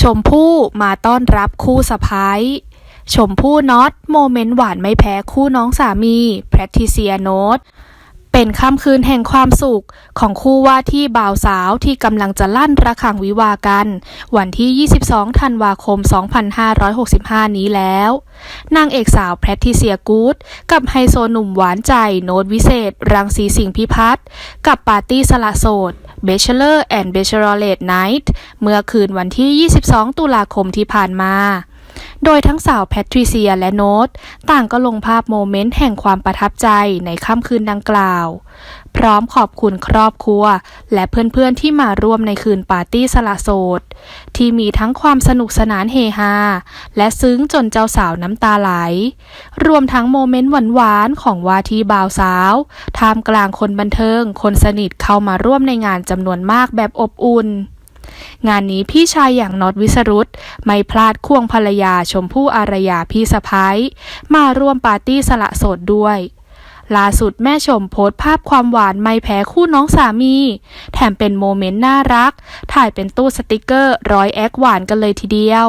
ชมพู่มาต้อนรับคู่สะพ้ายชมพู่น็อตโมเมนต์หวานไม่แพ้คู่น้องสามีแพทริเซียโนตเป็นค่ำคืนแห่งความสุขของคู่ว่าที่บ่าวสาวที่กำลังจะลั่นระฆังวิวากัน วันที่ 22 ธันวาคม 2565 นี้แล้ว นางเอกสาวแพทริเซียกูดกับไฮโซหนุ่มหวานใจโน้ตวิเศษ รังสีสิงห์พิพัฒน์กับปาร์ตี้สละโสด Bachelor and Bachelorette Night เมื่อคืนวันที่ 22 ตุลาคมที่ผ่านมา โดยทั้งสาวแพทริเซียและโน้ตต่างก็ลงภาพโมเมนต์แห่งความประทับใจในค่ำคืนดังกล่าว พร้อมขอบคุณครอบครัว และเพื่อนๆที่มาร่วมในคืนปาร์ตี้สละโสด ที่มีทั้งความสนุกสนานเฮฮาและซึ้งจนเจ้าสาวน้ำตาไหล รวมทั้งโมเมนต์หวานๆของวาทีบ่าวสาวท่ามกลางคนบันเทิง คนสนิทเข้ามาร่วมในงานจำนวนมากแบบอบอุ่น งานนี้พี่ชายอย่างน็อตวิสรุตไม่พลาดควงภรรยาชมพู่อารยาพี่สะพ้ายมาร่วมปาร์ตี้สละโสดด้วยล่าสุดแม่ชมโพสต์ภาพความหวานไม่แพ้คู่น้องสามี แถมเป็นโมเมนต์น่ารัก ถ่ายเป็นตู้สติกเกอร์ร้อยแอคหวานกันเลยทีเดียว